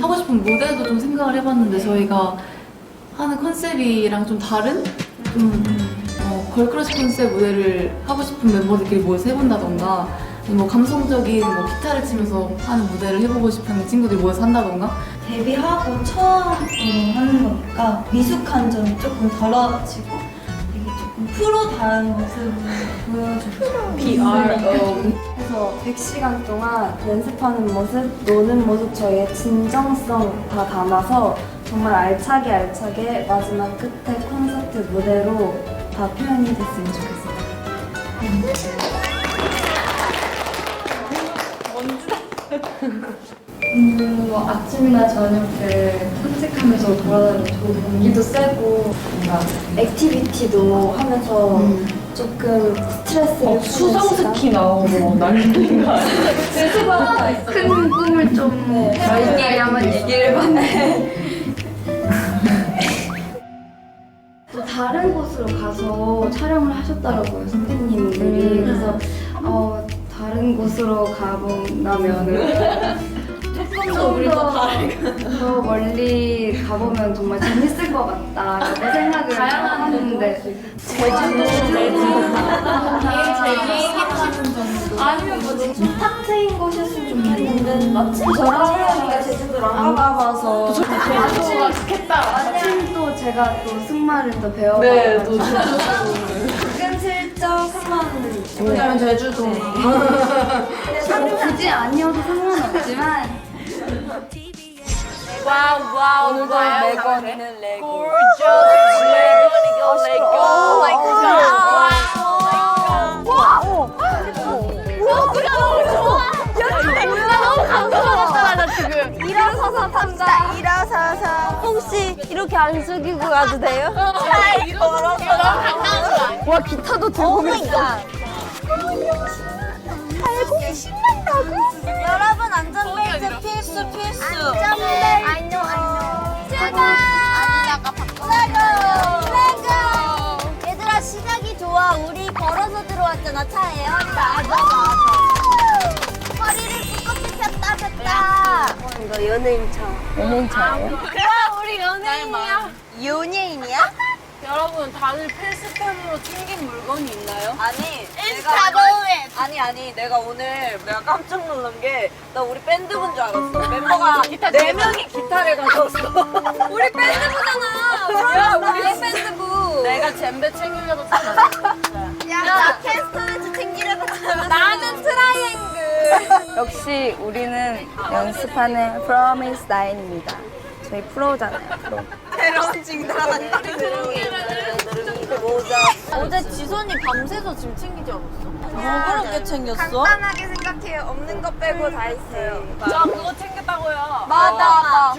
하고 싶은 무대도 좀 생각을 해봤는데 저희가 하는 컨셉이랑 좀 다른? 좀 어, 걸크러쉬 컨셉 무대를 하고 싶은 멤버들끼리 모여서 해본다던가 뭐 감성적인 뭐 기타를 치면서 하는 무대를 해보고 싶은 친구들이 모여서 한다던가? 데뷔하고 처음으로 하는 거니까 미숙한 점이 조금 덜어지고 되게 조금 프로다운 모습을 보여주고 PR. 그래서 100시간 동안 연습하는 모습, 노는 모습 저희의 진정성 다 담아서 정말 알차게 알차게 마지막 끝에 콘서트 무대로 다 표현이 됐으면 좋겠어요. 음, 뭐 아침이나 저녁 때 산책하면서 돌아다니면 좋은 공기도 쎄고 뭔가 액티비티도 하면서 조금 스트레스를 푸는 시간? 나오고 난리인 거 아니야? 큰 꿈을 좀 저희끼리 한번 얘기를 해봤는데 또 다른 곳으로 가서 촬영을 하셨더라고요 선배님들이. 그래서 어, 다른 곳으로 가본다면은 조금 더, 더 멀리 가보면 정말 재밌을 것 같다. 이렇게 생각을 하는데. 제주도 아니면 뭐탁 트인 곳이었으면 좋겠는데 마침 저랑 세연이가 제주도를 안 가봐서 제주도가 좋겠다. 마침 또 제가 또 승마를 또 배워봐서 네, 또 왜냐면 제주도. 뭐 굳이 아니어도 상관없지만 와우 와우 오늘도 레건이는 레고 레건이고 레고 오 마이 갓 와우 와 그래 너무 좋아 야 너무 감동받았잖아 나 지금. 일어서서 탐자 일어서서 혹시 이렇게 안 숙이고 가도 돼요? 일어서서 너무 감동 와 기타도 들고 있어 달고 신난다고? 여러분 안전벨트 필수 필수. 안전벨트. know 출발. 레고. 레고 얘들아 시작이 좋아. 우리 걸어서 들어왔잖아 차에 맞아 맞아. 허리를 두껍게 폈다 폈다. 이거 연예인차. 연예인차예요? 와 우리 연예인이야? 연예인이야? 여러분 다들 필수템으로 챙긴 물건이 있나요? 아니 인스타그램 아니 아니 내가 오늘 내가 깜짝 놀란 게 나 우리 밴드부인 줄 알았어 멤버가 네 명이 기타를 가져왔어 우리 밴드부잖아 야 우리 밴드부 내가 젬베 챙기려고 야 캐스터에서 챙기려고 나는 트라이앵글 역시 우리는 연습하는 프로미스 나인입니다. 저희 프로잖아요. 프로. 새로운 징그러운 모자 어제 지선이 밤새서 짐 챙기지 않았어? 뭐 그렇게 챙겼어? 간단하게 생각해요. 없는 것 빼고 다 있어요. 저 그거 챙겼다고요. 맞아